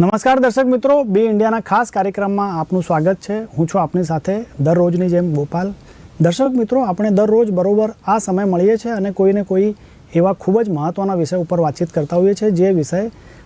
નમસ્કાર દર્શક મિત્રો, બી ઇન્ડિયાના ખાસ કાર્યક્રમમાં આપનું સ્વાગત છે. હું છું આપની સાથે દરરોજની જેમ ગોપાલ. દર્શક મિત્રો, આપણે દરરોજ બરોબર આ સમય મળીએ છીએ અને કોઈને કોઈ એવા ખૂબ જ મહત્ત્વના વિષય ઉપર વાતચીત કરતા હોઈએ છીએ, જે વિષય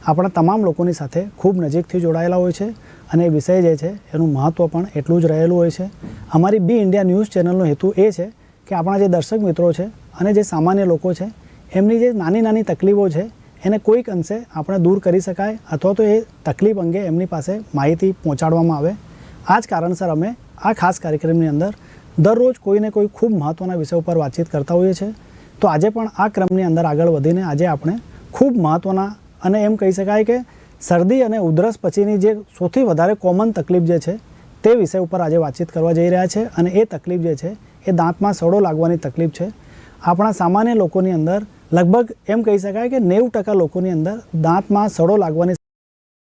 આપણા તમામ લોકોની સાથે ખૂબ નજીકથી જોડાયેલા હોય છે અને એ વિષય જે છે, એનું મહત્ત્વ પણ એટલું જ રહેલું હોય છે. અમારી બી ઇન્ડિયા ન્યૂઝ ચેનલનો હેતુ એ છે કે આપણા જે દર્શક મિત્રો છે અને જે સામાન્ય લોકો છે, એમની જે નાની નાની તકલીફો છે એને કોઈક અંશે આપણે દૂર કરી શકાય અથવા તો એ તકલીફ અંગે એમની પાસે માહિતી પહોંચાડવામાં આવે. આ જ કારણસર અમે આ ખાસ કાર્યક્રમની અંદર દરરોજ કોઈને કોઈ ખૂબ મહત્ત્વના વિષય ઉપર વાતચીત કરતા હોઈએ છીએ. તો આજે પણ આ ક્રમની અંદર આગળ વધીને આજે આપણે ખૂબ મહત્ત્વના અને એમ કહી શકાય કે શરદી અને ઉધરસ પછીની જે સૌથી વધારે કોમન તકલીફ જે છે, તે વિષય ઉપર આજે વાતચીત કરવા જઈ રહ્યા છે અને એ તકલીફ જે છે, એ દાંતમાં સડો લાગવાની તકલીફ છે. આપણા સામાન્ય લોકોની અંદર લગભગ એમ કહી શકાય કે નેવું ટકા લોકોની અંદર દાંતમાં સડો લાગવાની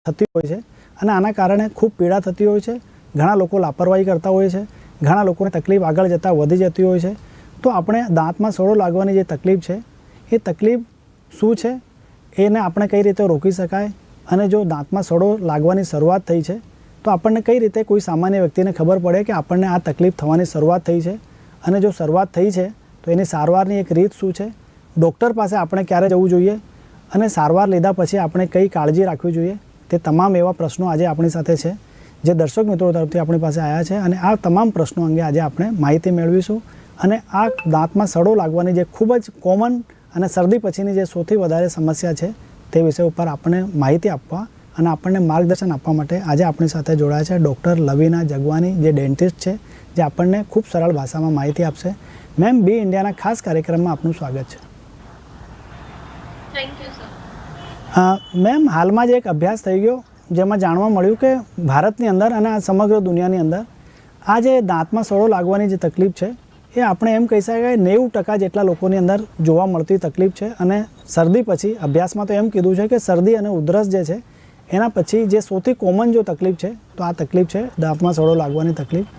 થતી હોય છે અને આના કારણે ખૂબ પીડા થતી હોય છે, ઘણા લોકો લાપરવાહી કરતા હોય છે, ઘણા લોકોને તકલીફ આગળ જતાં વધી જતી હોય છે. તો આપણે દાંતમાં સડો લાગવાની જે તકલીફ છે, એ તકલીફ શું છે? એને આપણે કઈ રીતે રોકી શકાય? અને જો દાંતમાં સડો લાગવાની શરૂઆત થઈ છે, તો આપણને કઈ રીતે કોઈ સામાન્ય વ્યક્તિને ખબર પડે કે આપણને આ તકલીફ થવાની શરૂઆત થઈ છે? અને જો શરૂઆત થઈ છે, તો એની સારવારની એક રીત શું છે? ડૉક્ટર પાસે આપણે ક્યારે જવું જોઈએ અને સારવાર લીધા પછી આપણે કઈ કાળજી રાખવી જોઈએ તે તમામ એવા પ્રશ્નો આજે આપણી સાથે છે, જે દર્શક મિત્રો તરફથી આપણી પાસે આવ્યા છે અને આ તમામ પ્રશ્નો અંગે આજે આપણે માહિતી મેળવીશું અને આ દાંતમાં સડો લાગવાની જે ખૂબ જ કોમન અને શરદી પછીની જે સૌથી વધારે સમસ્યા છે તે વિષય ઉપર આપણને માહિતી આપવા અને આપણને માર્ગદર્શન આપવા માટે આજે આપણી સાથે જોડાયા છે ડૉક્ટર લવીના જગવાની, જે ડેન્ટિસ્ટ છે, જે આપણને ખૂબ સરળ ભાષામાં માહિતી આપશે. મેમ બી ઇન્ડિયાના ખાસ કાર્યક્રમમાં આપનું સ્વાગત છે. મેમ હાલમાં જ એક અભ્યાસ થઈ ગયો, જેમાં જાણવા મળ્યું કે ભારતની અંદર અને આ સમગ્ર દુનિયાની અંદર આ જે દાંતમાં સડો લાગવાની જે તકલીફ છે, એ આપણે એમ કહી શકાય નેવું ટકા જેટલા લોકોની અંદર જોવા મળતી તકલીફ છે અને શરદી પછી અભ્યાસમાં તો એમ કીધું છે કે શરદી અને ઉધરસ જે છે, એના પછી જે સૌથી કોમન જો તકલીફ છે, તો આ તકલીફ છે દાંતમાં સડો લાગવાની તકલીફ.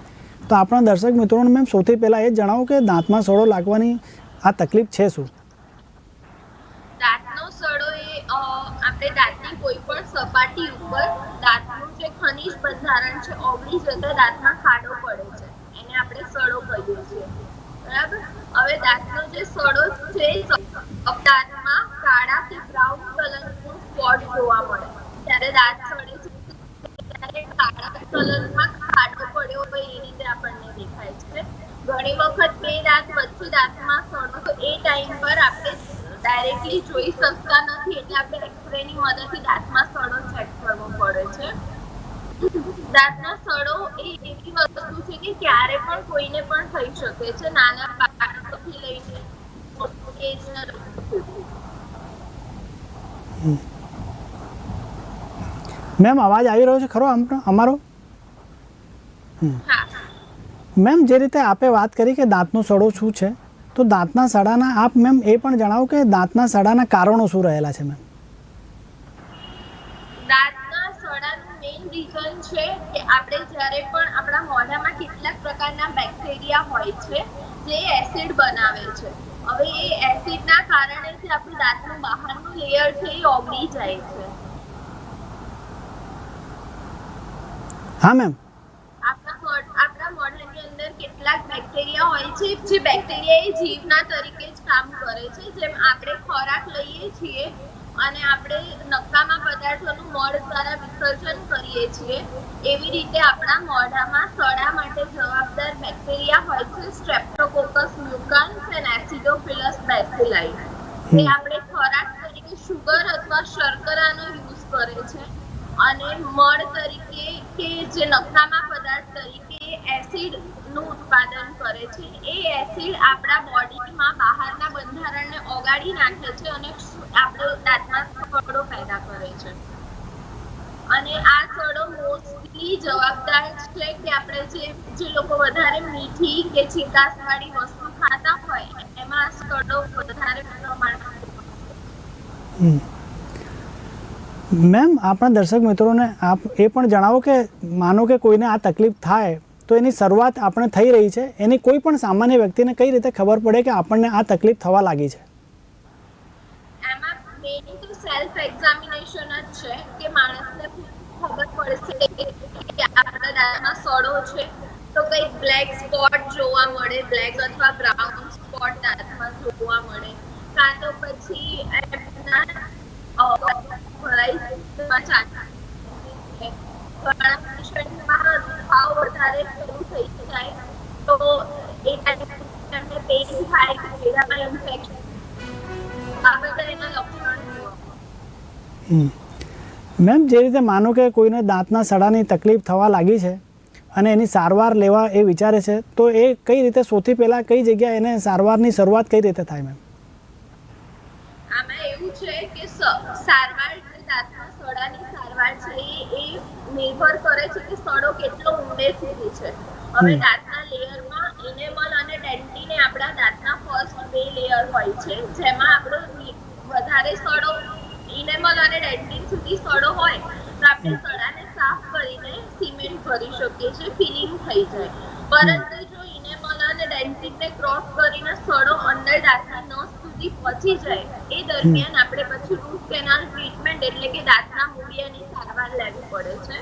તો આપણા દર્શક મિત્રોને મેમ સૌથી પહેલાં એ જણાવો કે દાંતમાં સડો લાગવાની આ તકલીફ છે શું? આપણે દાંતની કોઈ પણ સપાટી ઉપર દાંતનું જે ખનિજ બંધારણ છે ઓગળી જતા દાંતમાં ખાડો પડે છે. એને આપણે સડો કહીએ છીએ. બરાબર? હવે દાંતનો જે સડો છે દાંતમાં કાળા કે બ્રાઉન કલરનું સ્પોટ જોવા મળે. ત્યારે દાંત સડે છે, ત્યારે કાળા કલરમાં ખાડો પડ્યો હોય એ રીતે આપણને દેખાય છે. ઘણી વખત બે દાંત વચ્ચે દાંતમાં સડો તો એ ટાઈમ પર આપણે ડાયરેક્ટલી જોઈ શકતા નથી એટલે આપણે એક્સરે ની મદદથી દાંતમાં સડો ચેક કરવો પડે છે. દાંતના સડો એ એવી વસ્તુ છે કે ક્યારે પણ કોઈને પણ થઈ શકે છે. નાના બાળકોથી લઈને એજના મેમ અવાજ આવી રહ્યો છે ખરો અમારો? હા મેમ જે રીતે આપે વાત કરી કે દાંતનો સડો શું છે? તો દાંતના સડાના આપ મેમ એ પણ જણાવો કે દાંતના સડાના કારણો શું રહેલા છે મેમ દાંતના સડાનું મેઇન રીઝન છે કે આપણે જ્યારે પણ આપણા મોઢામાં કેટલાક પ્રકારના બેક્ટેરિયા હોય છે જે એસિડ બનાવે છે. હવે એ એસિડના કારણે જે આપણું દાંતનું બહારનું લેયર છે એ ઓગળી જાય છે. હા મેમ આપણા મોઢ- આપણા મોઢાની અંદર કેટલાક બેક્ટેરિયા હોય છે જે બેક્ટેરિયા એ જીવના તરીકે જ કામ કરે છે. જેમ આપણે ખોરાક લઈએ છીએ અને આપણે નકામા પદાર્થોનું મળ દ્વારા વિસર્જન કરીએ છીએ એવી રીતે આપણા મોઢામાં સડા માટે જવાબદાર બેક્ટેરિયા હોય છે સ્ટ્રેપ્ટોકોકસ મ્યુકન્સ એન્ડ એસિડોફિલસ બેસિલાઈ એ આપણે ખોરાક તરીકે શુગર અથવા શર્કરાનો યુઝ કરે છે. અને મળ તરીકે કે જે નકામા પદાર્થ તરીકે એસિડનું ઉત્પાદન કરે છે એ એસિડ આપણા બોડીમાં બહારના બંધારણને ઓગાળી નાખે છે અને આપણો દાંતમાં સડો પેદા કરે છે અને આ સડો મોસ્ટલી જવાબદાર છે કે આપણે જે જે લોકો વધારે મીઠી કે ચીકાસવાળી વસ્તુ ખાતા હોય, એમાં સડો વધારે પ્રમાણમાં. મેમ, આપણા દર્શક મિત્રોને આપ એ પણ જણાવો કે માનો કે કોઈને આ તકલીફ થાય તો એની શરૂઆત આપણે થઈ રહી છે. એની કોઈ પણ સામાન્ય વ્યક્તિને કઈ રીતે ખબર પડે કે આપણને આ તકલીફ થવા લાગી છે? તો સેલ્ફ એક્ઝામિનેશન જ છે કે માણસને દાંતમાં સડો છે. તો કંઈક બ્લેક સ્પોટ જોવા મળે બ્લેક અથવા બ્રાઉન સ્પોટ દાંતમાં જોવા મળે. કાં તો પછી એમના દુખાવો વધારે શરૂ થઈ જાય તો એ ટાઈમે પેઇન થાય કે પેડામાં ઇન્ફેક્શન આ બધા એના લક્ષણો. મેમ જે રીતે માનો કે કોઈને દાંતના સડાની તકલીફ થવા લાગી છે અને એની સારવાર લેવા એ વિચારે છે તો એ કઈ રીતે સૌથી પહેલાં કઈ જગ્યાએ એને સારવારની શરૂઆત કઈ રીતે થાય મેમ આમાં એવું છે કે સારવાર જે દાંતના સડાની સારવાર છે એ એ નિર્ભર કરે છે કે સડો કેટલો ઊંડે સુધી છે. હવે દાંતના લેયરમાં ઇનેમલ અને ડેન્ટિને આપણા દાંતના ફર્સ્ટ બે લેયર હોય છે જેમાં આપણો વધારે સડો ઇનેમલ અને ડેન્ટિન સુધી સડો હોય તો આપણે સડાને સાફ કરીને સિમેન્ટ ભરી શકીએ છીએ ફિલિંગ થઈ જાય. પરંતુ જો ઇનેમલ અને ડેન્ટિનને ક્રોસ કરીને સડો અંદર દાંતના નસ સુધી પહોંચી જાય. એ દરમિયાન આપણે પછી રૂટ કેનાલ ટ્રીટમેન્ટ એટલે કે દાંતના મૂળિયાની સારવાર લેવી પડે છે.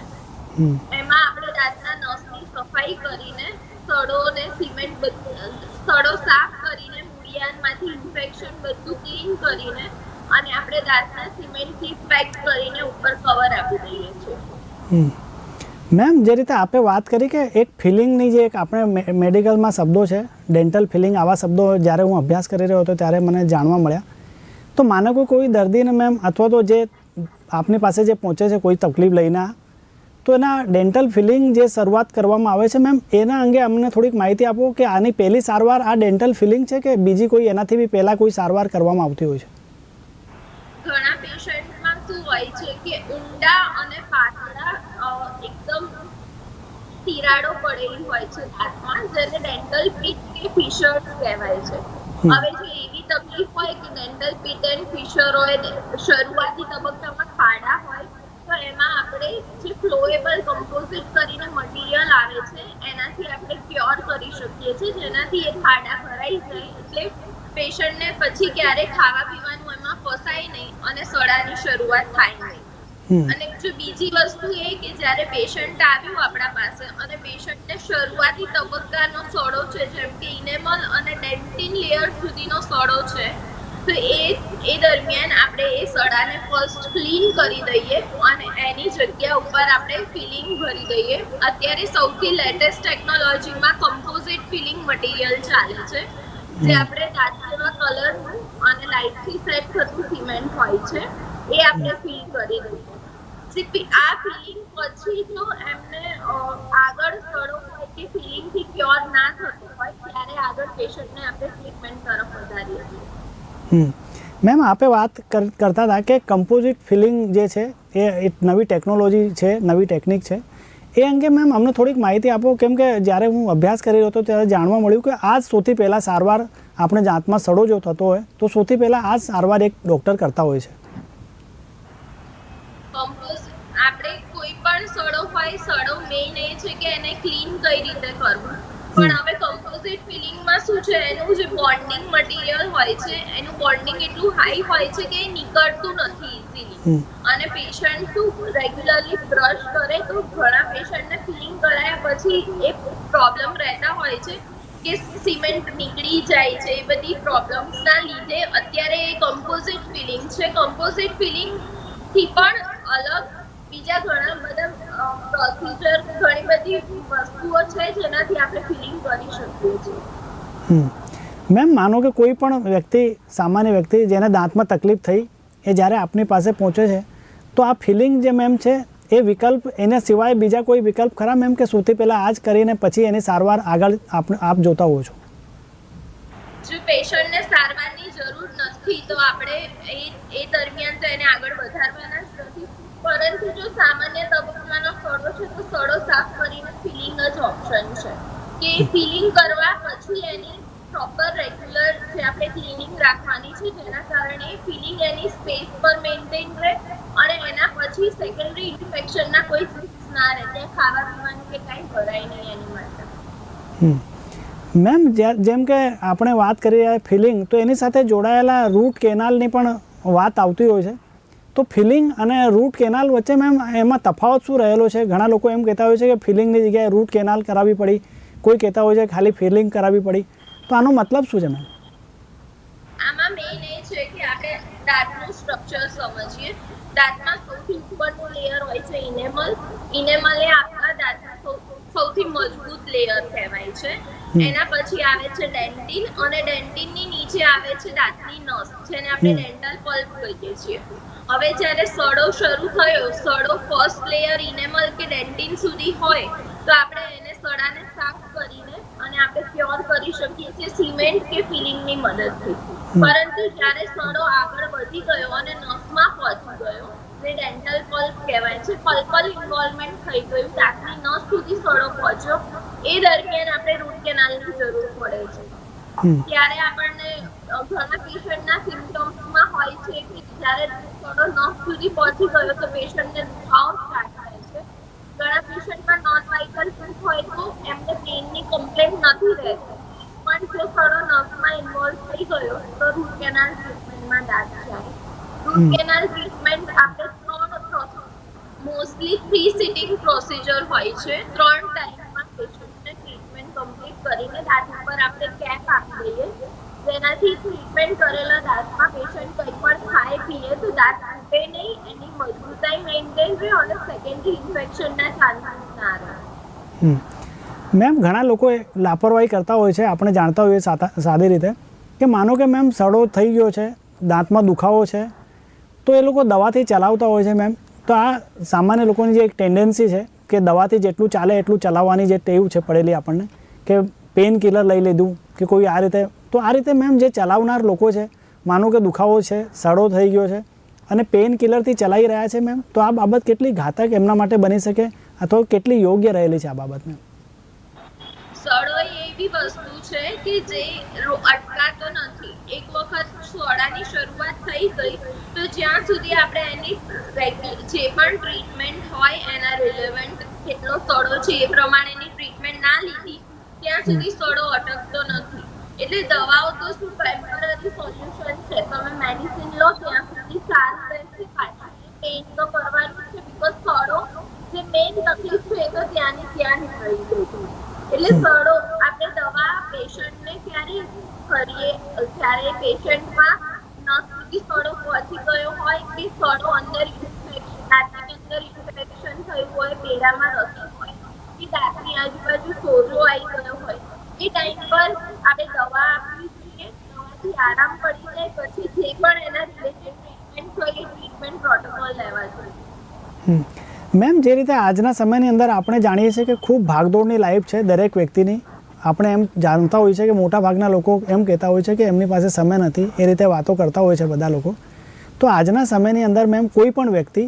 એમાં આપણે દાંતના નસની સફાઈ કરીને સડોને સિમેન્ટ બધું સડો સાફ કરીને મૂળિયામાંથી ઇન્ફેક્શન બધું ક્લીન કરીને અને આપણે દાંતના સિમેન્ટથી પેક કરીને ઉપર કવર આપી દઈએ છીએ. મેમ, જે રીતે આપે વાત કરી કે એક ફિલિંગની જે એક આપણે મેડિકલમાં શબ્દો છે, ડેન્ટલ ફિલિંગ, આવા શબ્દો જ્યારે હું અભ્યાસ કરી રહ્યો હતો ત્યારે મને જાણવા મળ્યા. તો માનો કે કોઈ દર્દીને મેમ, અથવા તો જે આપની પાસે જે પહોંચે છે કોઈ તકલીફ લઈને તો એના ડેન્ટલ ફિલિંગ જે શરૂઆત કરવામાં આવે છે મેમ, એના અંગે અમને થોડીક માહિતી આપો કે આની પહેલી સારવાર આ ડેન્ટલ ફિલિંગ છે કે બીજી કોઈ એનાથી બી પહેલાં કોઈ સારવાર કરવામાં આવતી હોય છે? ઘણા પેશન્ટમાં શું હોય છે કે ઊંડા અને પાતળા તિરાડો પડેલી હોય છે દાંતમાં જેને ડેન્ટલ પીટ કે ફિશર્સ કહેવાય છે. હવે જો એવી તકલીફ હોય કે ડેન્ટલ પીટ એન્ડ ફિશર હોય શરૂઆતી તબક્કામાં ખાડા હોય તો એમાં આપણે જે ફ્લોએબલ કમ્પોઝિટ કરીને મટીરિયલ આવે છે એનાથી આપણે ક્યોર કરી શકીએ છીએ. જેનાથી એ ખાડા ભરાઈ જાય એટલે પેશન્ટને પછી ક્યારે ખાવા પીવાનું એમાં ફસાય નહીં અને સડાની શરૂઆત થાય નહીં. અને જો બીજી વસ્તુ એ કે જ્યારે પેશન્ટ આવ્યું આપણા પાસે અને પેશન્ટને શરૂઆતી તબક્કાનો સોડો છે જેમ કે ઇનેમલ અને ડેન્ટિન લેયર સુધીનો સોડો છે તો એ એ દરમિયાન આપણે એ સડાને ફર્સ્ટ ક્લીન કરી દઈએ અને એની જગ્યા ઉપર આપણે ફિલિંગ ભરી દઈએ. અત્યારે સૌથી લેટેસ્ટ ટેકનોલોજીમાં કમ્પોઝિટ ફિલિંગ મટીરિયલ ચાલે છે જે આપણે દાંતના કલરનું અને લાઇટથી સેટ થતું સિમેન્ટ હોય છે એ આપણે ફિલ કરી દઈએ. જે પી- આ ફિલિંગ પછી જો એમને આગળ સડો હોય કે ફિલિંગથી ક્યોર ના થતો હોય, ત્યારે આગળ પેશન્ટને આપણે ટ્રીટમેન્ટ તરફ વધારીએ મેમ આપે વાત કર- કરતા હતા કે કમ્પોઝિટ ફિલિંગ જે છે, એ એક નવી ટેકનોલોજી છે, નવી ટેકનિક છે. એ અંગે મેમ અમને થોડીક માહિતી આપો, કેમ કે જ્યારે હું અભ્યાસ કરી રહ્યો હતો, ત્યારે જાણવા મળ્યું કે આ સૌથી પહેલાં સારવાર આપણે જાતમાં સડો જો થતો હોય, તો સૌથી પહેલાં આ સારવાર એક ડૉક્ટર કરતા હોય છે. હોય સડો મેઇન એ છે કે એને ક્લીન કઈ રીતે કરવું. પણ હવે કમ્પોઝિટ ફિલિંગમાં શું છે એનું જે બોન્ડિંગ મટીરિયલ હોય છે એનું બોન્ડિંગ એટલું હાઈ હોય છે કે એ નીકળતું નથી ઇઝીલી અને પેશન્ટ શું રેગ્યુલરલી બ્રશ કરે તો ઘણા પેશન્ટને ફિલિંગ કરાયા પછી એ પ્રોબ્લેમ રહેતા હોય છે કે સિમેન્ટ નીકળી જાય છે એ બધી પ્રોબ્લેમ્સના લીધે અત્યારે એ કમ્પોઝિટ ફિલિંગ છે. કમ્પોઝિટ ફિલિંગથી પણ અલગ બીજા ઘણા બધા પ્રોસિજર ઘણી બધી વસ્તુઓ છે જેનાથી આપણે ફિલિંગ કરી શકીએ છીએ. મેમ માનો કે કોઈ પણ વ્યક્તિ સામાન્ય વ્યક્તિ જેને દાંતમાં તકલીફ થઈ એ જ્યારે આપની પાસે પહોંચે છે તો આ ફિલિંગ જે મેમ છે એ વિકલ્પ એના સિવાય બીજા કોઈ વિકલ્પ ખરા મેમ કે સૌથી પહેલાં આ જ કરીને પછી એની સારવાર આગળ આપ આપ જોતા હો છો? જો પેશન્ટને સારવારની જરૂર નથી તો આપણે એ એ દરમિયાન તો એને આગળ વધારવાના પરંતુ જો સામાન્ય તબક્કાનો સડો છે, તો સડો સાફ કરીને ફિલિંગ જ ઓપ્શન છે. કે ફિલિંગ કરવા પછી એની પ્રોપર રેગ્યુલર જે આપણે ક્લિનિંગ રાખવાની છે, જેના કારણે ફિલિંગ એની સ્પેસ પર મેન્ટેન રહે અને એના પછી સેકન્ડરી ઇન્ફેક્શનના કોઈ રિસ્ક ના રહે, ત્યાં ખાવા પીવાનું કે કાંઈ ભરાય નહીં એની માટે. મેમ જેમ કે આપણે વાત કરી રહ્યા ફિલિંગ તો એની સાથે જોડાયેલા રૂટ કેનાલની પણ વાત આવતી હોય છે. તો ફિલિંગ અને રૂટ કેનાલ વચ્ચે મેમ એમાં તફાવત શું રહેલો છે? ઘણા લોકો એમ કહેતા હોય છે કે ફિલિંગની જગ્યાએ રૂટ કેનાલ કરાવવી પડી. કોઈ કહેતા હોય છે ખાલી ફિલિંગ કરાવવી પડી. તો આનો મતલબ શું છે મેમ? આમાં મેઇન એ છે કે આપણે દાંતનું સ્ટ્રક્ચર સમજીએ. દાંતમાં સૌથી ઉપરનું લેયર હોય છે ઇનેમલ ઇનેમલ એ આપણા દાંતનું સૌથી મજબૂત લેયર કહેવાય છે. એના પછી આવે છે ડેન્ટિન અને ડેન્ટિનની નીચે આવે છે દાંતની નસ જેને આપણે ડેન્ટલ પલ્પ કહીએ છીએ. હવે જ્યારે સડો શરૂ થયો સડો ફર્સ્ટ લેયર ઇનેમલ કે ડેન્ટિન સુધી હોય તો આપણે એને સડાને સાફ કરીને અને આપણે ક્યોર કરી શકીએ છીએ સિમેન્ટ કે ફિલિંગની મદદથી. પરંતુ જ્યારે સડો આગળ વધી ગયો અને નસમાં પહોંચી ગયો જે ડેન્ટલ પલ્પ કહેવાય છે પલ્પલ ઇન્વોલ્વમેન્ટ થઈ ગયું દાંતની નસ સુધી સડો પહોંચ્યો એ દરમિયાન આપણે રૂટ કેનાલની જરૂર પડે છે. ત્યારે આપણને ઘણા પેશન્ટના સિમ્પટમ્સમાં હોય છે કે જ્યારે થોડો નોક સુધી પહોંચી ગયો તો પેશન્ટને દુખાવો સ્ટાર્ટ થાય છે. ઘણા પેશન્ટમાં નોન વાઇકલ ફૂટ હોય તો એમને પેઇનની કમ્પ્લેન નથી રહેતી પણ જો થોડો નર્વમાં ઇન્વોલ્વ થઈ ગયો તો રૂટ કેનાલ ટ્રીટમેન્ટમાં દાદ જાય રૂટ કેનાલ ટ્રીટમેન્ટ આપણે ત્રણ મોસ્ટલી થ્રી સિટિંગ પ્રોસિજર હોય છે. ત્રણ ટાઈમમાં પેશન્ટને ટ્રીટમેન્ટ કમ્પ્લીટ કરીને દાંત ઉપર આપણે કેપ આપી દઈએ. જેનાથી ટ્રીટમેન્ટ કરેલા દાંતમાં પેશન્ટ કંઈ પણ ખાય, પીએ તો દાંત તૂટે નહીં, એની મજબૂતાઈ મેન્ટેન રહે અને સેકન્ડરી ઇન્ફેક્શનના ચાન્સીસ ના રહે. મેમ ઘણા લોકો લાપરવાહી કરતા હોય છે. આપણે જાણતા હોઈએ સાદી રીતે કે માનો કે મેમ સડો થઈ ગયો છે, દાંતમાં દુખાવો છે, તો એ લોકો દવાથી ચલાવતા હોય છે મેમ તો આ સામાન્ય લોકોની જે એક ટેન્ડન્સી છે કે દવાથી જેટલું ચાલે એટલું ચલાવવાની જે ટેવ છે પડેલી આપણને, કે પેન કિલર લઈ લીધું, કે કોઈ આ રીતે તો આ રીતે મેમ જે ચલાવનાર લોકો છે, માનો કે દુખાવો છે, સડો થઈ ગયો છે અને પેઇન કિલરથી ચલાવી રહ્યા છે મેમ તો આ બાબત કેટલી ઘાતક એમના માટે બની શકે અથવા કેટલી યોગ્ય રહેલી છે આ બાબત મેમ સડો એવી વસ્તુ છે કે જે અટકાતો નથી. એક વખત સોડાની શરૂઆત થઈ ગઈ, તો જ્યાં સુધી આપણે એની જે પણ ટ્રીટમેન્ટ હોય એના રિલેવન્ટ કેટલો સડો છે એ પ્રમાણેની ટ્રીટમેન્ટ ના લીધી, ત્યાં સુધી સડો અટકતો નથી. એટલે દવાઓ તો શું ટેમ્પરરી સોલ્યુશન છે. તમે મેડિસિન લો ત્યાં સુધી સારું રહેશે પાછળ પેઇન તો કરવાનું છે બીકોઝ સડો જે મેઇન તકલીફ છે તો ત્યાંની ત્યાં નીકળી ગઈ છે. એટલે સડો આપણે દવા પેશન્ટને ક્યારે કરીએ? જ્યારે પેશન્ટમાં નસ સુધી સડો પહોંચી ગયો હોય કે સડો અંદર ઇન્ફેક્શન દાંતની અંદર ઇન્ફેક્શન થયું હોય પેડામાં રસી હોય કે દાંતની આજુબાજુ સોજો આવી ગયો હોય એ ટાઈમ પર આપણે દવા આપવી જોઈએ, દવાથી આરામ પડી જાય પછી જે પણ એના રિલેટેડ ટ્રીટમેન્ટ હોય એ ટ્રીટમેન્ટ પ્રોટોકોલ લેવા જોઈએ. મેમ, જે રીતે આજના સમયની અંદર આપણે જાણીએ છીએ કે ખૂબ ભાગદોડની લાઈફ છે દરેક વ્યક્તિની. આપણે એમ જાણતા હોઈએ છીએ કે મોટા ભાગના લોકો એમ કહેતા હોય છે કે એમની પાસે સમય નથી, એ રીતે વાતો કરતા હોય છે બધા લોકો. તો આજના સમયની અંદર મેમ, કોઈ પણ વ્યક્તિ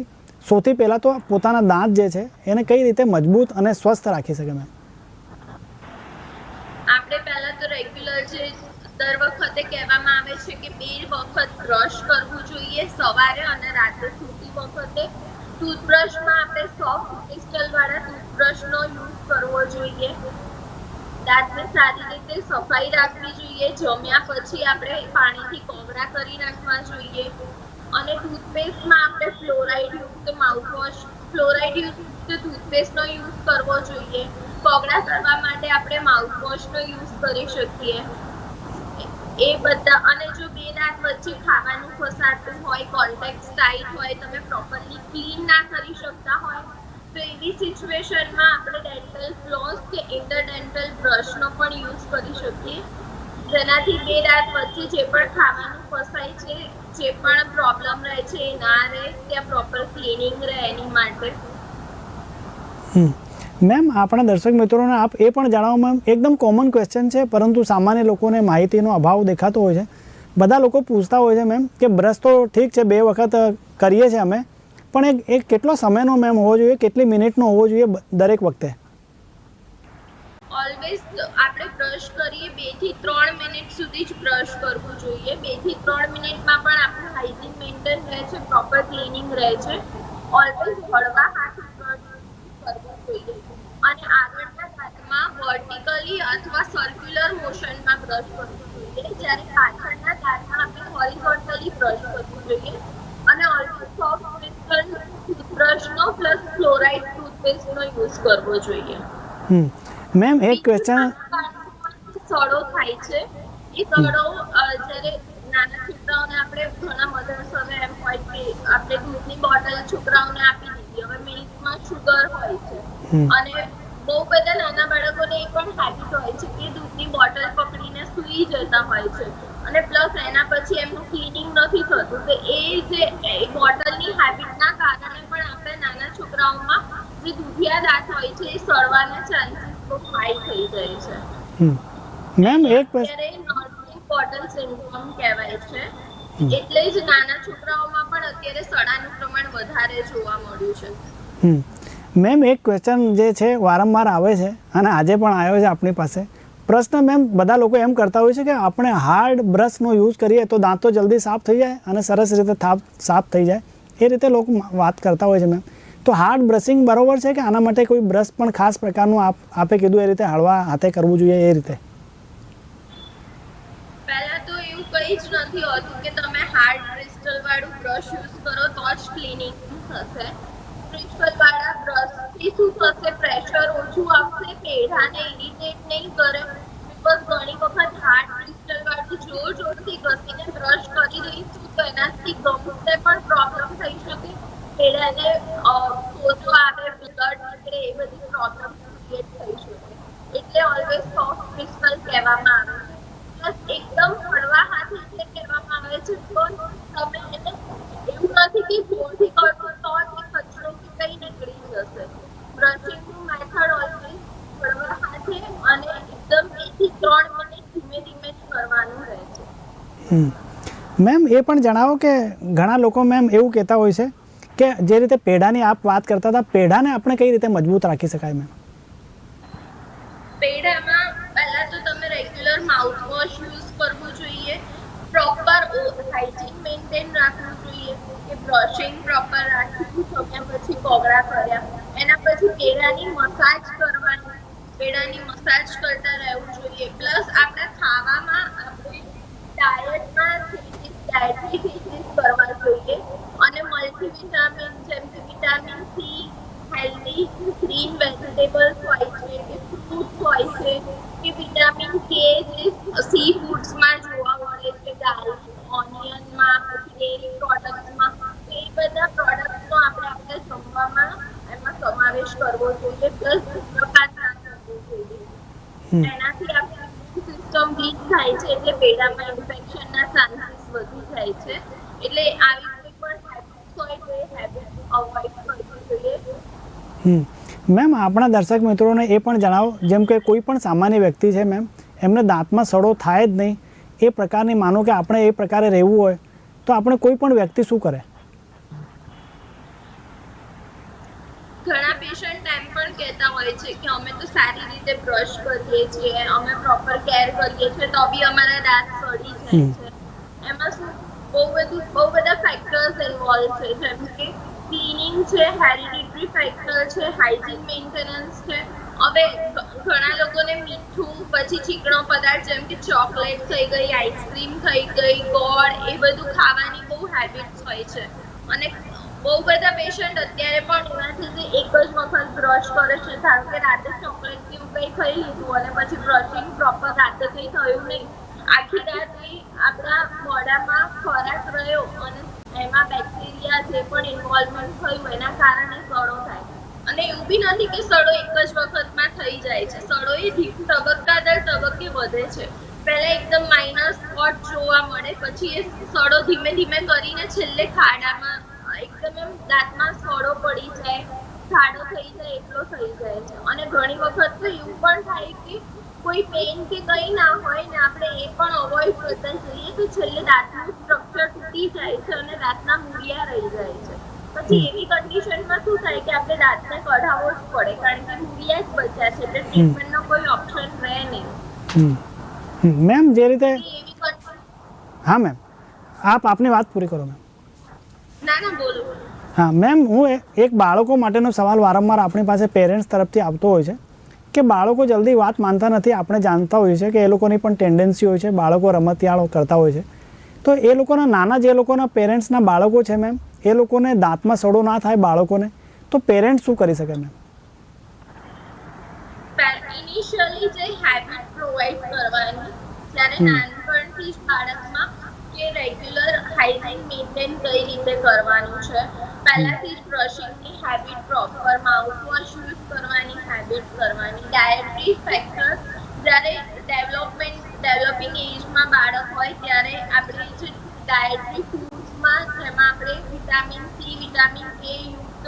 સૌથી પહેલાં તો પોતાના દાંત જે છે એને કઈ રીતે મજબૂત અને સ્વસ્થ રાખી શકે મેમ આપણે પહેલા તો રેગ્યુલર જે દર વખતે કહેવામાં આવે છે કે બે વખત બ્રશ કરવું જોઈએ. સવારે અને રાત્રે સૂતી વખતે ટૂથબ્રશમાં આપણે સોફ્ટ ક્રિસ્ટલ વાળા ટૂથબ્રશનો યુઝ કરવો જોઈએ. દાંતને સારી રીતે સફાઈ રાખવી જોઈએ. જમ્યા પછી આપણે પાણીથી કોગળા કરી રાખવા જોઈએ. અને ટૂથપેસ્ટમાં આપણે ફ્લોરાઇડ યુક્ત માઉથવોશ ફ્લોરાઇડ યુક્ત ટૂથપેસ્ટનો યુઝ કરવો જોઈએ. કોગળા કરવા માટે આપણે માઉથવોશનો યુઝ કરી શકીએ. એ બધા અને જો બે દાંત વચ્ચે ખાવાનું ફસાતું હોય કોન્ટેક્ટ ટાઈટ હોય, તમે પ્રોપરલી ક્લીન ના કરી શકતા હોય, તો એવી સિચ્યુએશનમાં આપણે ડેન્ટલ ફ્લોસ કે ઇન્ટરડેન્ટલ બ્રશનો પણ યુઝ કરી શકીએ જેનાથી બે દાંત વચ્ચે જે પણ ખાવાનું ફસાય છે, જે પણ પ્રોબ્લેમ રહે છે, એ ના રહે, ત્યાં પ્રોપર ક્લીનિંગ રહે એની માટે હમ. મેમ આપણા દર્શક મિત્રોને આપ એ પણ જણાવવામાં એકદમ કોમન ક્વેશ્ચન છે, પરંતુ સામાન્ય લોકોને માહિતીનો અભાવ દેખાતો હોય છે. બધા લોકો પૂછતા હોય છે મેમ કે બ્રશ તો ઠીક છે, બે વખત કરીએ છીએ અમે, પણ એક એક કેટલો સમયનો મેમ હોવો જોઈએ? કેટલી મિનિટનો હોવો જોઈએ દરેક વખતે? ઓલવેઝ આપણે બ્રશ કરીએ, બેથી ત્રણ મિનિટ સુધી જ બ્રશ કરવું જોઈએ. બેથી ત્રણ મિનિટમાં પણ આપણું હાઇજીન મેન્ટેન રહે છે પ્રોપર ક્લિનિંગ રહે છે. ઓલવેઝ હળવા હાથ કરવું જોઈએ અને આગળના દાંતમાં વર્ટિકલી અથવા સર્ક્યુલર મોશનમાં બ્રશ કરવું જોઈએ. જ્યારે પાછળના દાંતમાં આપણે હોરિઝોન્ટલી બ્રશ કરવું જોઈએ. અને સોફ્ટ ક્રિસ્ટલ ટૂથબ્રશનો પ્લસ ફ્લોરાઇડ ટૂથપેસ્ટનો યુઝ કરવો જોઈએ. મેમ એક ક્વેશ્ચન સડો થાય છે. એ સડો જ્યારે નાના છોકરાઓને આપણે ઘણા મધર્સ હવે એમ હોય કે આપણે દૂધની બોટલ છોકરાઓને આપી દીધી હવે મિલ્કમાં શુગર હોય છે. અને બહુ બધા નાના બાળકોને એ પણ હેબિટ હોય છે કે દૂધની બોટલ પકડીને સૂઈ જતા હોય છે. અને પ્લસ એના પછી એમનું ક્લીનિંગ નથી થતું. તો એ જે બોટલની હેબિટના કારણે પણ આપણે નાના છોકરાઓમાં જે દુધિયા દાંત હોય છે એ સળવાના ચાન્સીસ બહુ હાઈ થઈ જાય છે. મેમ એક અત્યારે નોર્મલી બોટલ સિન્ડ્રોમ કહેવાય છે. એટલે જ નાના છોકરાઓમાં પણ અત્યારે સડાનું પ્રમાણ વધારે જોવા મળ્યું છે. મેમ એક ક્વેશ્ચન જે છે, વારંવાર આવે છે અને આજે પણ આવ્યો છે આપણી પાસે. પ્રશ્ન મેમ બધા લોકો એમ કરતા હોય છે કે આપણે હાર્ડ બ્રશનો યુઝ કરીએ તો દાંતો જલ્દી સાફ થઈ જાય અને સરસ રીતે થાપ સાફ થઈ જાય. એ રીતે લોકો વાત કરતા હોય છે મેમ તો હાર્ડ બ્રશિંગ બરાબર છે કે આના માટે કોઈ બ્રશ પણ ખાસ પ્રકારનું આપ, આપે કીધું એ રીતે હળવા હાથે કરવું જોઈએ એ રીતે? કંઈ જ નથી હોતું કે તમે હાર્ડ ક્રિસ્ટલ વાળું બ્રશ યુઝ કરો તો જ ક્લિનિંગ થશે. વાળા બ્રશથી શું થશે? પ્રેશર ઓછું આવશે? પેઢાને ઇરિટેટ નહીં કરે? બિકોઝ ઘણી વખત હાર્ડ ક્રિસ્ટલ વાળું જોર જોરથી ઘસીને બ્રશ કરી દઈશું તો એનાથી ગમને પણ પ્રોબ્લેમ થઈ શકે. પેઢાને સોજો આવે બ્લડ નીકળે, એ બધી પ્રોબ્લેમ ક્રિએટ થઈ શકે. એટલે ઓલવેઝ સોફ્ટ ક્રિસ્ટલ કહેવામાં આવે છે. પ્લસ એકદમ હળવા હાથે એટલે કહેવામાં આવે છે. તો તમે એને એવું નથી કે જોરથી કરશો તો કંઈ નીકળી જશે બ્રશિંગનું મેથડ ઓલવેઝ હળવા હાથે અને એકદમ બેથી ત્રણ મિનિટ ધીમે ધીમે જ કરવાનું રહે છે. હમ. મેમ એ પણ જણાવો કે ઘણા લોકો મેમ એવું કહેતા હોય છે કે જે રીતે પેઢાની આપ વાત કરતા હતા પેઢાને આપણે કઈ રીતે મજબૂત રાખી શકાય મેમ? પેઢામાં પહેલા તો તમે રેગ્યુલર યુઝ કરવું જોઈએ પ્રોપર હાઇજીન મેન્ટેન રાખવું જોઈએ કે બ્રશિંગ પ્રોપર રાખવું શક્યા પછી કોગળા કર્યા. એના પછી કેળાની મસાજ કરવાની, કેળાની મસાજ કરતા રહેવું જોઈએ. પ્લસ આપણા ખાવામાં આપણે ડાયટમાં ડાયટરી ચેન્જીસ કરવા જોઈએ. અને મલ્ટીવિટામિન જેમ કે vitamin C healthy green vegetables હોય છે, કે ફ્રૂટ્સ હોય છે, કે વિટામિન કે જે સી ફૂડ્સમાં જોવા મળે છે દાલ ઓનિયનમાં ડેરી પ્રોડક્ટ્સમાં એ બધા પ્રોડક્ટ્સનો આપણે આપણે જમવામાં એમાં સમાવેશ કરવો જોઈએ પ્લસ ધૂમ્રપાન ના કરવો જોઈએ. એનાથી આપણી સિસ્ટમ વીક થાય છે એટલે પેડામાં ઇન્ફેક્શનના ચાન્સીસ વધુ થાય છે. એટલે આવી કોઈ પણ હેબિટ્સ હોય તો એ હેબિટ અવોઇડ કરવી જોઈએ. મેમ આપણા દર્શક મિત્રોને એ પણ જણાવો જેમ કે કોઈ પણ સામાન્ય વ્યક્તિ છે મેમ એમને દાંતમાં સડો થાય જ નહીં. એ પ્રકારની માનો કે આપણે એ પ્રકારે રહેવું હોય તો આપણે કોઈ પણ વ્યક્તિ શું કરે? ઘણા પેશન્ટ એમ પણ કહેતા હોય છે કે અમે તો સારી રીતે બ્રશ કરીએ છીએ અમે પ્રોપર કેર કરીએ છીએ તો બી અમારા દાંત સડી જાય છે. એમાં શું બહુ બધું બહુ બધા ફેક્ટર્સ ઇન્વોલ્વ છે જેમ કે ક્લીનિંગ છે હેરિડિટરી ફેક્ટર છે હાઇજીન મેન્ટેનન્સ છે. હવે ઘણા લોકોને મીઠું, પછી ચીકણો પદાર્થ જેમ કે ચોકલેટ થઈ ગઈ, આઈસ્ક્રીમ થઈ ગઈ, ગોળ, એ બધું ખાવાની બહુ હેબિટ્સ હોય છે. અને બહુ બધા પેશન્ટ અત્યારે પણ એનાથી જે એક જ વખત બ્રશ કરે છે, ધારો કે રાતે ચોકલેટ કે કંઈ ખાઈ લીધું અને પછી બ્રશિંગ પ્રોપર રાતે કંઈ થયું નહીં. આખી રાત આપણા મોઢામાં ખોરાક રહ્યો અને એમાં બેક્ટેરિયા જે પણ ઇન્વોલ્વમેન્ટ થયું એના કારણે સડો થાય. અને એવું બી નથી કે સડો એક જ વખતમાં થઈ જાય છે. સડો એ ધી- તબક્કા દર તબક્કે વધે છે. પહેલા એકદમ માઇનર સ્પોટ જોવા મળે, પછી એ સડો ધીમે ધીમે કરીને છેલ્લે ખાડામાં, એકદમ એમ દાંતમાં સડો પડી જાય ખાડો થઈ જાય, એટલો થઈ જાય છે. અને ઘણી વખત તો એવું પણ થાય કે કોઈ પેન કે કંઈ ના હોય ને આપણે એ પણ અવોઇડ કરતા જઈએ તો છેલ્લે દાંતનું સ્ટ્રક્ચર તૂટી જાય છે અને દાંતના મૂળિયા રહી જાય છે. પછી એવી કન્ડિશનમાં શું થાય કે આપણે દાંતને કઢાવવો જ પડે કારણ કે મૂળિયા જ બચ્યા છે એટલે ટ્રીટમેન્ટનો કોઈ ઓપ્શન રહે નહીં. મેમ જે રીતે હા મેમ. આપ આપની વાત પૂરી કરો મેમ. ના ના બોલો હા મેમ હું એ- એક બાળકો માટેનો સવાલ વારંવાર આપણી પાસે પેરેન્ટ્સ તરફથી આવતો હોય છે. કે બાળકો જલ્દી વાત માનતા નથી. આપણે જાણતા હોઈએ છીએ કે એ લોકોની પણ ટેન્ડન્સી હોય છે બાળકો રમતિયાળો કરતા હોય છે. તો એ લોકોના નાના જે લોકોના પેરેન્ટ્સના બાળકો છે મેમ એ લોકોને દાંતમાં સડો ના થાય બાળકોને. તો પેરેન્ટ્સ શું કરી શકે મેમ ઇનિશિયલી જે હેબિટ પ્રોવાઇડ કરવાની જ્યારે નાનપણથી જ બાળકમાં કે રેગ્યુલર હાઇજીન મેન્ટેન કઈ રીતે કરવાનું છે પહેલાથી જ બ્રશિંગની હેબિટ પ્રોપર હેબિટ કરવાની. ડાયટરી ફેક્ટર જ્યારે ડેવલપમેન્ટ ડેવલપિંગ એજમાં બાળક હોય, ત્યારે આપણે જે ડાયટરી ફૂડ્સમાં જેમાં આપણે વિટામિન સી વિટામિન કે યુક્ત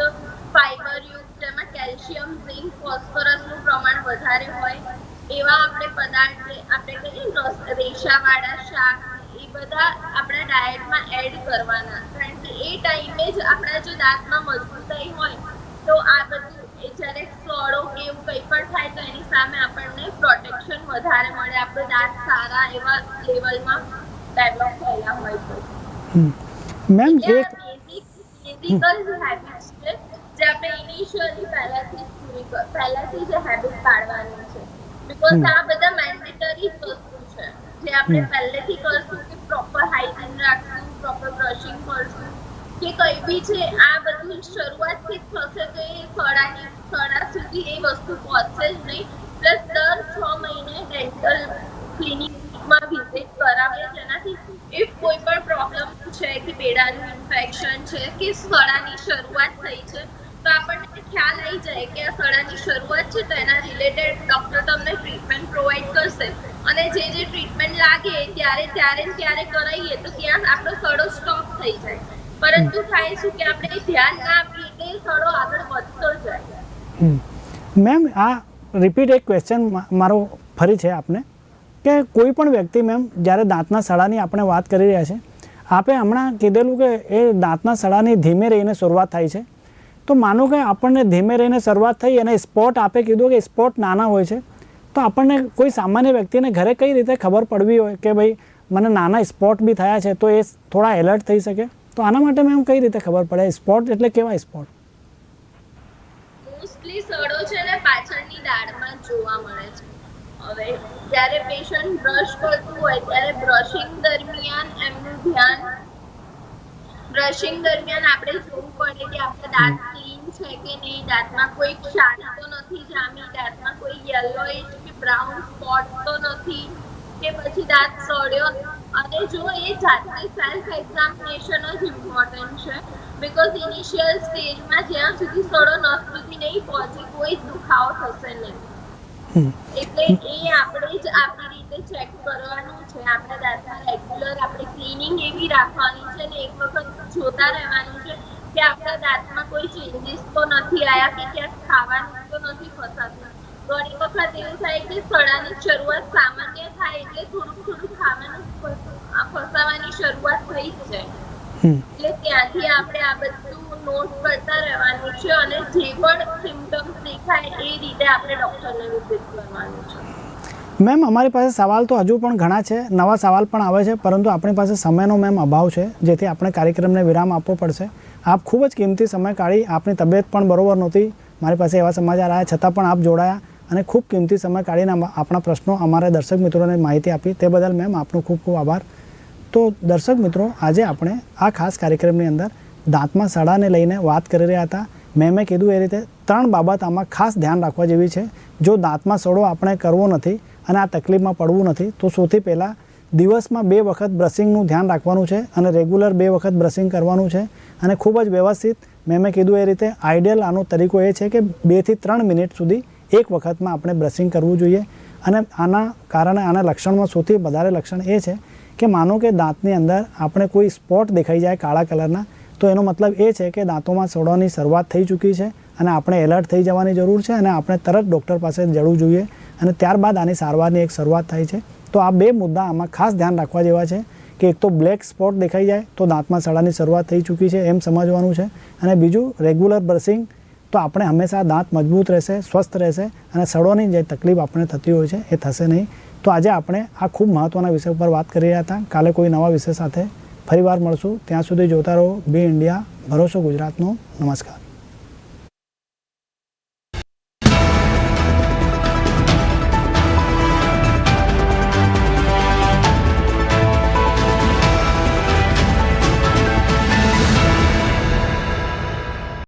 ફાઈબર યુક્ત તેમાં કેલ્શિયમ ઝિંક ફોસ્ફરસનું પ્રમાણ વધારે હોય, એવા આપણે પદાર્થ આપણે કહીએ રેશાવાળા શાક, એ બધા આપણા ડાયટમાં એડ કરવાના. કારણ કે એ ટાઈમે જ આપણા જો દાંતમાં મેમ એક આ basic છે જે આપણે initially પહેલાથી જ પૂરી પહેલાથી જ habit પાડવાની છે because આ બધા mandatory વસ્તુ છે જે આપણે પહેલેથી કરશું કે રાખશું કરશું કંઈ બી છે આ બધું શરૂઆતથી જ થશે તો એ સડા સુધી એ વસ્તુ પહોંચશે જ નહીં પ્લસ દર છ મહિને ડેન્ટલ ક્લિનિકમાં વિઝિટ કરાવે જેનાથી ઇફ કોઈ પણ પ્રોબ્લેમ છે કે બેડાનું ઇન્ફેક્શન છે કે સડાની શરૂઆત થઈ છે, તો આપણને ખ્યાલ આવી જાય કે આ સડાની શરૂઆત છે તો એના રિલેટેડ ડૉક્ટર તમને ટ્રીટમેન્ટ પ્રોવાઈડ કરશે. અને જે જે ટ્રીટમેન્ટ લાગે ત્યારે ત્યારે ત્યારે કરાવીએ તો ત્યાં આપણો સડો સ્ટોપ થઈ જાય. પરંતુ થાય શું કે આપણે ધ્યાન ના આપીએ એ સડો આગળ વધતો જાય. મેમ, આ રિપીટ એક ક્વેશ્ચન મારો ફરી છે આપને. કે કોઈ પણ વ્યક્તિ મેમ, જ્યારે દાંતના સડાની આપણે વાત કરી રહ્યા છે, આપે હમણાં કીધેલું કે એ દાંતના સડાની ધીમે રહીને શરૂઆત થાય છે. તો માનો કે આપણને ધીમે રહીને શરૂઆત થઈ અને સ્પોટ આપે કીધું કે સ્પોટ નાના હોય છે, તો આપણને કોઈ સામાન્ય વ્યક્તિને ઘરે કઈ રીતે ખબર પડવી હોય કે ભાઈ, મને નાના સ્પોટ બી થયા છે, તો એ થોડા એલર્ટ થઈ શકે? તો આના માટે મેમ કઈ રીતે ખબર પડે? સ્પોટ એટલે કેવા સ્પોટ? મોસ્ટલી સડો છે ને પાછળની દાઢમાં જોવા મળે છે. જ્યારે પેશન્ટ બ્રશ કરતું હોય ત્યારે બ્રશિંગ દરમિયાન એમનું ધ્યાન બ્રશિંગ દરમિયાન આપણે જોવું પડે કે આપણા દાંત ક્લીન છે કે નહીં દાંતમાં કોઈ ક્ષારી તો નથી જામી, દાંતમાં કોઈ યલો કે બ્રાઉન સ્પોટ તો નથી કે પછી દાંત સડ્યો અને જો એ જાતની સેલ્ફ એક્ઝામિનેશન જ ઇમ્પોર્ટન્ટ છે બિકોઝ ઇનિશિયલ સ્ટેજમાં જ્યાં સુધી સડો નસ સુધી નહીં પહોંચે, કોઈ દુખાવો થશે નહીં. એટલે એ આપણે જ આપણી રીતે ચેક કરવાનું છે. આપણા દાંતમાં રેગ્યુલર આપણે ક્લીનિંગ એવી રાખવાની છે ને એક વખત જોતા રહેવાનું છે કે આપણા દાંતમાં કોઈ ચેન્જીસ તો નથી આવ્યા કે ક્યાંક ખાવાનું તો નથી ફસાતું ઘણી વખત એવું થાય કે સડાની શરૂઆત સામાન્ય થાય એટલે થોડું થોડું ખાવાનું ફસાવાની શરૂઆત થઈ જ જાય. એટલે ત્યાંથી આપણે આ બધું નોટ કરતા રહેવાનું છે અને જે પણ સિમ્ટમ્સ દેખાય એ રીતે આપણે ડોક્ટરને વિઝિટ કરવાનું છે. મેમ અમારી પાસે સવાલ તો હજુ પણ ઘણા છે. નવા સવાલ પણ આવે છે પરંતુ આપણી પાસે સમયનો મેમ અભાવ છે જેથી આપણે કાર્યક્રમને વિરામ આપવો પડશે. આપ ખૂબ જ કિંમતી સમય કાઢી આપની તબિયત પણ બરોબર નહોતી. મારી પાસે એવા સમાચાર આવ્યા છતાં પણ આપ જોડાયા અને ખૂબ કિંમતી સમય કાઢીને આપણા પ્રશ્નો અમારા દર્શક મિત્રોને માહિતી આપી. તે બદલ મેમ આપનો ખૂબ ખૂબ આભાર. તો દર્શક મિત્રો, આજે આપણે આ ખાસ કાર્યક્રમની અંદર દાંતમાં સડાને લઈને વાત કરી રહ્યા હતા. મેં મેં કીધું એ રીતે ત્રણ બાબત આમાં ખાસ ધ્યાન રાખવા જેવી છે. જો દાંતમાં સડો આપણે કરવો નથી અને આ તકલીફમાં પડવું નથી, તો સૌથી પહેલાં દિવસમાં બે વખત બ્રશિંગનું ધ્યાન રાખવાનું છે અને રેગ્યુલર બે વખત બ્રશિંગ કરવાનું છે. અને ખૂબ જ વ્યવસ્થિત મેં મેં કીધું એ રીતે આઈડિયલ આનો તરીકો એ છે કે બેથી ત્રણ મિનિટ સુધી એક વખતમાં આપણે બ્રશિંગ કરવું જોઈએ. અને આના કારણે આના લક્ષણમાં સૌથી વધારે લક્ષણ એ છે કે માનો કે દાંતની અંદર આપણે કોઈ સ્પોટ દેખાઈ જાય કાળા કલરના, તો એનો મતલબ એ છે કે દાંતોમાં સડવાની શરૂઆત થઈ ચૂકી છે અને આપણે એલર્ટ થઈ જવાની જરૂર છે અને આપણે તરત ડૉક્ટર પાસે જવું જોઈએ અને ત્યારબાદ આની સારવારની એક શરૂઆત થાય છે. તો આ બે મુદ્દા આમાં ખાસ ધ્યાન રાખવા જેવા છે કે એક તો બ્લેક સ્પોટ દેખાઈ જાય તો દાંતમાં સડાની શરૂઆત થઈ ચૂકી છે એમ સમજવાનું છે અને બીજું રેગ્યુલર બ્રશિંગ તો આપણે હંમેશા દાંત મજબૂત રહેશે, સ્વસ્થ રહેશે અને સડોની જે તકલીફ આપણે થતી હોય છે એ થશે નહીં. તો આજે આપણે આ ખૂબ મહત્ત્વના વિષય પર વાત કરી રહ્યા હતા. કાલે કોઈ નવા વિષય સાથે ફરીવાર મળશું. ત્યાં સુધી જોતા રહો. B India. ભરોસો ગુજરાતનો. નમસ્કાર.